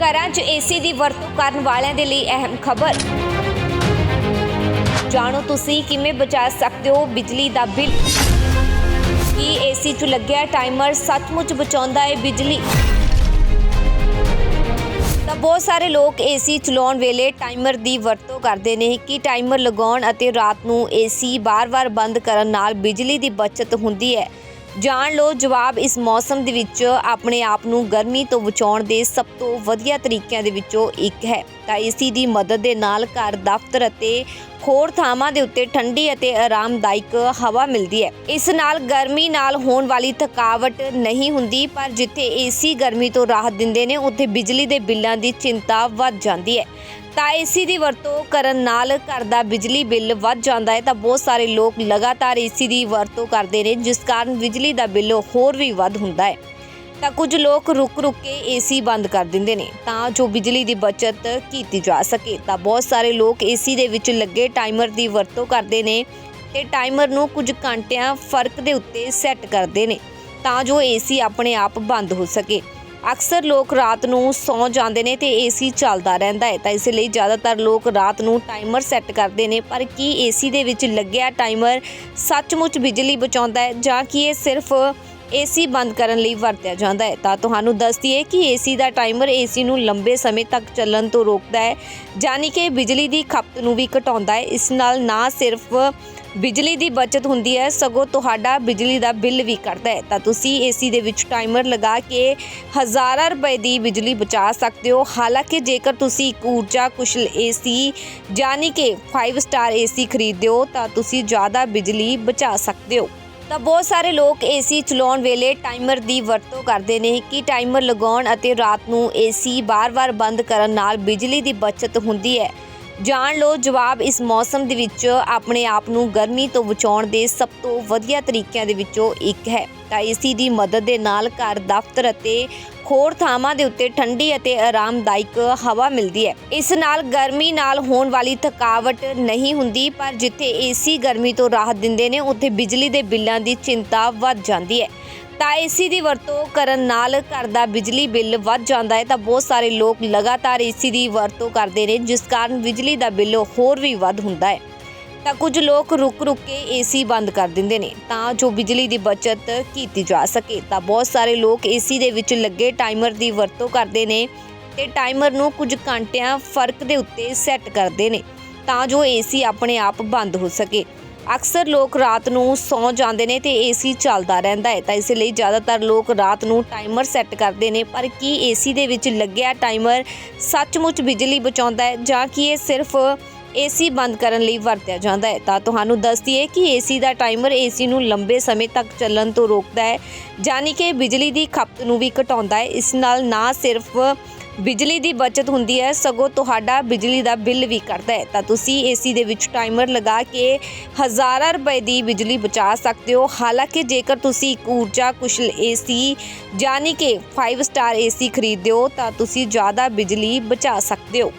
ਘਰਾਂ 'ਚ ਏਸੀ ਦੀ ਵਰਤੋਂ ਕਰਨ ਵਾਲਿਆਂ ਦੇ ਲਈ ਅਹਿਮ ਖਬਰ। ਜਾਣੋ ਤੁਸੀਂ ਕਿਵੇਂ ਬਚਾ ਸਕਦੇ ਹੋ ਬਿਜਲੀ ਦਾ ਬਿੱਲ? ਕੀ ਏਸੀ 'ਚ ਲੱਗਿਆ ਟਾਈਮਰ ਸੱਚਮੁੱਚ ਬਚਾਉਂਦਾ ਹੈ ਬਿਜਲੀ? ਤਾਂ ਬਹੁਤ ਸਾਰੇ ਲੋਕ ਏਸੀ ਚਲਾਉਣ ਵੇਲੇ ਟਾਈਮਰ ਦੀ ਵਰਤੋਂ ਕਰਦੇ ਨੇ। ਕਿ ਟਾਈਮਰ ਲਗਾਉਣ ਅਤੇ ਰਾਤ ਨੂੰ ਏਸੀ ਬਾਰ-ਬਾਰ ਬੰਦ ਕਰਨ ਨਾਲ ਬਿਜਲੀ ਦੀ ਬਚਤ ਹੁੰਦੀ ਹੈ? ਜਾਣ ਲਓ, ਜਵਾਬ ਇਸ ਮੌਸਮ ਦੇ ਵਿੱਚ ਆਪਣੇ ਆਪ ਨੂੰ ਗਰਮੀ ਤੋਂ ਬਚਾਉਣ ਦੇ ਸਭ ਤੋਂ ਵਧੀਆ ਤਰੀਕਿਆਂ ਦੇ ਵਿੱਚੋਂ ਇੱਕ ਹੈ। ਤਾਂ ਏਸੀ ਦੀ ਮਦਦ ਦੇ ਨਾਲ ਘਰ ਦਫ਼ਤਰ ਅਤੇ ਹੋਰ ਥਾਵਾਂ ਦੇ ਉੱਤੇ ਠੰਡੀ ਅਤੇ ਆਰਾਮਦਾਇਕ ਹਵਾ ਮਿਲਦੀ ਹੈ। ਇਸ ਨਾਲ ਗਰਮੀ ਨਾਲ ਹੋਣ ਵਾਲੀ ਥਕਾਵਟ ਨਹੀਂ ਹੁੰਦੀ, ਪਰ ਜਿੱਥੇ ਏਸੀ ਗਰਮੀ ਤੋਂ ਰਾਹਤ ਦਿੰਦੇ ਨੇ, ਉੱਥੇ ਬਿਜਲੀ ਦੇ ਬਿੱਲਾਂ ਦੀ ਚਿੰਤਾ ਵੱਧ ਜਾਂਦੀ ਹੈ। ਤਾਂ ਏਸੀ ਦੀ ਵਰਤੋਂ ਕਰਨ ਨਾਲ ਘਰ ਦਾ ਬਿਜਲੀ ਬਿੱਲ ਵੱਧ ਜਾਂਦਾ ਹੈ ਤਾਂ ਬਹੁਤ ਸਾਰੇ ਲੋਕ ਲਗਾਤਾਰ ਏਸੀ ਦੀ ਵਰਤੋਂ ਕਰਦੇ ਨੇ, ਜਿਸ ਕਾਰਨ ਬਿਜਲੀ ਦਾ ਬਿੱਲ ਹੋਰ ਵੀ ਵੱਧ ਹੁੰਦਾ ਹੈ। ਤਾਂ ਕੁਝ ਲੋਕ ਰੁਕ-ਰੁਕ ਕੇ ਏਸੀ ਬੰਦ ਕਰ ਦਿੰਦੇ ਨੇ ਤਾਂ ਜੋ ਬਿਜਲੀ ਦੀ ਬਚਤ ਕੀਤੀ ਜਾ ਸਕੇ। ਤਾਂ ਬਹੁਤ ਸਾਰੇ ਲੋਕ ਏਸੀ ਦੇ ਵਿੱਚ ਲੱਗੇ ਟਾਈਮਰ ਦੀ ਵਰਤੋਂ ਕਰਦੇ ਨੇ ਤੇ ਟਾਈਮਰ ਨੂੰ ਕੁਝ ਘੰਟਿਆਂ ਫ਼ਰਕ ਦੇ ਉੱਤੇ ਸੈੱਟ ਕਰਦੇ ਨੇ ਤਾਂ ਜੋ ਏਸੀ ਆਪਣੇ ਆਪ ਬੰਦ ਹੋ ਸਕੇ। ਅਕਸਰ ਲੋਕ ਰਾਤ ਨੂੰ ਸੌਂ ਜਾਂਦੇ ਨੇ ਤੇ ਏਸੀ ਚੱਲਦਾ ਰਹਿੰਦਾ ਹੈ। ਤਾਂ ਇਸ ਲਈ ਜ਼ਿਆਦਾਤਰ ਲੋਕ ਰਾਤ ਨੂੰ ਟਾਈਮਰ ਸੈੱਟ ਕਰਦੇ ਨੇ। ਪਰ ਕੀ ਏਸੀ ਦੇ ਵਿੱਚ ਲੱਗਿਆ ਟਾਈਮਰ ਸੱਚਮੁੱਚ ਬਿਜਲੀ ਬਚਾਉਂਦਾ ਹੈ ਜਾਂ ਕਿ ਇਹ ਸਿਰਫ ਏਸੀ ਬੰਦ ਕਰਨ ਲਈ ਵਰਤਿਆ ਜਾਂਦਾ ਹੈ। ਤਾਂ ਤੁਹਾਨੂੰ ਦੱਸ ਦਈਏ ਕਿ ਏਸੀ ਦਾ ਟਾਈਮਰ ਏਸੀ ਨੂੰ ਲੰਬੇ ਸਮੇਂ ਤੱਕ ਚੱਲਣ ਤੋਂ ਰੋਕਦਾ ਹੈ, ਯਾਨੀ ਕਿ ਬਿਜਲੀ ਦੀ ਖਪਤ ਨੂੰ ਵੀ ਘਟਾਉਂਦਾ ਹੈ। ਇਸ ਨਾਲ ਨਾ ਸਿਰਫ ਬਿਜਲੀ ਦੀ ਬਚਤ ਹੁੰਦੀ ਹੈ, ਸਗੋਂ ਤੁਹਾਡਾ ਬਿਜਲੀ ਦਾ ਬਿੱਲ ਵੀ ਘਟਦਾ ਹੈ। ਤਾਂ ਤੁਸੀਂ ਏਸੀ ਦੇ ਵਿੱਚ ਟਾਈਮਰ ਲਗਾ ਕੇ ਹਜ਼ਾਰਾਂ ਰੁਪਏ ਦੀ ਬਿਜਲੀ ਬਚਾ ਸਕਦੇ ਹੋ। ਹਾਲਾਂਕਿ ਜੇਕਰ ਤੁਸੀਂ ਇੱਕ ਊਰਜਾ ਕੁਸ਼ਲ ਏਸੀ, ਯਾਨੀ ਕਿ 5 ਸਟਾਰ ਏਸੀ ਖਰੀਦਦੇ ਹੋ, ਤਾਂ ਤੁਸੀਂ ਜ਼ਿਆਦਾ ਬਿਜਲੀ ਬਚਾ ਸਕਦੇ ਹੋ। ਤਾਂ ਬਹੁਤ ਸਾਰੇ ਲੋਕ ਏਸੀ ਚਲਾਉਣ ਵੇਲੇ ਟਾਈਮਰ ਦੀ ਵਰਤੋਂ ਕਰਦੇ ਨੇ ਕਿ ਟਾਈਮਰ ਲਗਾਉਣ ਅਤੇ ਰਾਤ ਨੂੰ ਏਸੀ ਬਾਰ-ਬਾਰ ਬੰਦ ਕਰਨ ਨਾਲ ਬਿਜਲੀ ਦੀ ਬਚਤ ਹੁੰਦੀ ਹੈ। ਜਾਣ ਲਓ, ਜਵਾਬ ਇਸ ਮੌਸਮ ਦੇ ਵਿੱਚ ਆਪਣੇ ਆਪ ਨੂੰ ਗਰਮੀ ਤੋਂ ਬਚਾਉਣ ਦੇ ਸਭ ਤੋਂ ਵਧੀਆ ਤਰੀਕਿਆਂ ਦੇ ਵਿੱਚੋਂ ਇੱਕ ਹੈ। ਤਾਂ ਏਸੀ ਦੀ ਮਦਦ ਦੇ ਨਾਲ ਘਰ, ਦਫ਼ਤਰ ਅਤੇ ਹੋਰ ਥਾਵਾਂ ਦੇ ਉੱਤੇ ਠੰਡੀ ਅਤੇ ਆਰਾਮਦਾਇਕ ਹਵਾ ਮਿਲਦੀ ਹੈ। ਇਸ ਨਾਲ ਗਰਮੀ ਨਾਲ ਹੋਣ ਵਾਲੀ ਥਕਾਵਟ ਨਹੀਂ ਹੁੰਦੀ, ਪਰ ਜਿੱਥੇ ਏਸੀ ਗਰਮੀ ਤੋਂ ਰਾਹਤ ਦਿੰਦੇ ਨੇ, ਉੱਥੇ ਬਿਜਲੀ ਦੇ ਬਿੱਲਾਂ ਦੀ ਚਿੰਤਾ ਵੱਧ ਜਾਂਦੀ ਹੈ। ਤਾਂ ਏਸੀ ਦੀ ਵਰਤੋਂ ਕਰਨ ਨਾਲ ਘਰ ਦਾ ਬਿਜਲੀ ਬਿੱਲ ਵੱਧ ਜਾਂਦਾ ਹੈ ਤਾਂ ਬਹੁਤ ਸਾਰੇ ਲੋਕ ਲਗਾਤਾਰ ਏਸੀ ਦੀ ਵਰਤੋਂ ਕਰਦੇ ਨੇ, ਜਿਸ ਕਾਰਨ ਬਿਜਲੀ ਦਾ ਬਿੱਲ ਹੋਰ ਵੀ ਵੱਧ ਹੁੰਦਾ ਹੈ। ਤਾਂ ਕੁਝ ਲੋਕ ਰੁਕ-ਰੁਕ ਕੇ ਏਸੀ ਬੰਦ ਕਰ ਦਿੰਦੇ ਨੇ, ਤਾਂ ਜੋ ਬਿਜਲੀ ਦੀ ਬਚਤ ਕੀਤੀ ਜਾ ਸਕੇ। ਤਾਂ ਬਹੁਤ ਸਾਰੇ ਲੋਕ ਏਸੀ ਦੇ ਵਿੱਚ ਲੱਗੇ ਟਾਈਮਰ ਦੀ ਵਰਤੋਂ ਕਰਦੇ ਨੇ ਤੇ ਟਾਈਮਰ ਨੂੰ ਕੁਝ ਘੰਟਿਆਂ ਫ਼ਰਕ ਦੇ ਉੱਤੇ ਸੈੱਟ ਕਰਦੇ ਨੇ, ਤਾਂ ਜੋ ਏਸੀ ਆਪਣੇ ਆਪ ਬੰਦ ਹੋ ਸਕੇ। ਅਕਸਰ ਲੋਕ ਰਾਤ ਨੂੰ ਸੌਂ ਜਾਂਦੇ ਨੇ ਤੇ ਏਸੀ ਚੱਲਦਾ ਰਹਿੰਦਾ ਹੈ। ਤਾਂ ਇਸ ਲਈ ਜ਼ਿਆਦਾਤਰ ਲੋਕ ਰਾਤ ਨੂੰ ਟਾਈਮਰ ਸੈੱਟ ਕਰਦੇ ਨੇ। ਪਰ ਕੀ ਏਸੀ ਦੇ ਵਿੱਚ ਲੱਗਿਆ ਟਾਈਮਰ ਸੱਚਮੁੱਚ ਬਿਜਲੀ ਬਚਾਉਂਦਾ ਹੈ ਜਾਂ ਕਿ ਇਹ ਸਿਰਫ ਏਸੀ ਬੰਦ ਕਰਨ ਲਈ ਵਰਤਿਆ ਜਾਂਦਾ ਹੈ? ਤਾਂ ਤੁਹਾਨੂੰ ਦੱਸ ਦਈਏ ਕਿ ਏਸੀ ਦਾ ਟਾਈਮਰ ਏਸੀ ਨੂੰ ਲੰਬੇ ਸਮੇਂ ਤੱਕ ਚੱਲਣ ਤੋਂ ਰੋਕਦਾ ਹੈ ਯਾਨੀ ਕਿ ਬਿਜਲੀ ਦੀ ਖਪਤ ਨੂੰ ਵੀ ਘਟਾਉਂਦਾ ਹੈ। ਇਸ ਨਾਲ ਨਾ ਸਿਰਫ ਬਿਜਲੀ ਦੀ ਬਚਤ ਹੁੰਦੀ ਹੈ, ਸਗੋਂ ਤੁਹਾਡਾ ਬਿਜਲੀ ਦਾ ਬਿੱਲ ਵੀ ਘਟਦਾ ਹੈ। ਤਾਂ ਤੁਸੀਂ ਏਸੀ ਦੇ ਵਿੱਚ ਟਾਈਮਰ ਲਗਾ ਕੇ ਹਜ਼ਾਰਾਂ ਰੁਪਏ ਦੀ ਬਿਜਲੀ ਬਚਾ ਸਕਦੇ ਹੋ। ਹਾਲਾਂਕਿ ਜੇਕਰ ਤੁਸੀਂ ਇੱਕ ਊਰਜਾ ਕੁਸ਼ਲ ਏਸੀ ਯਾਨੀ ਕਿ 5 ਸਟਾਰ ਏਸੀ ਖਰੀਦਦੇ ਹੋ, ਤਾਂ ਤੁਸੀਂ ਜ਼ਿਆਦਾ ਬਿਜਲੀ ਬਚਾ ਸਕਦੇ ਹੋ।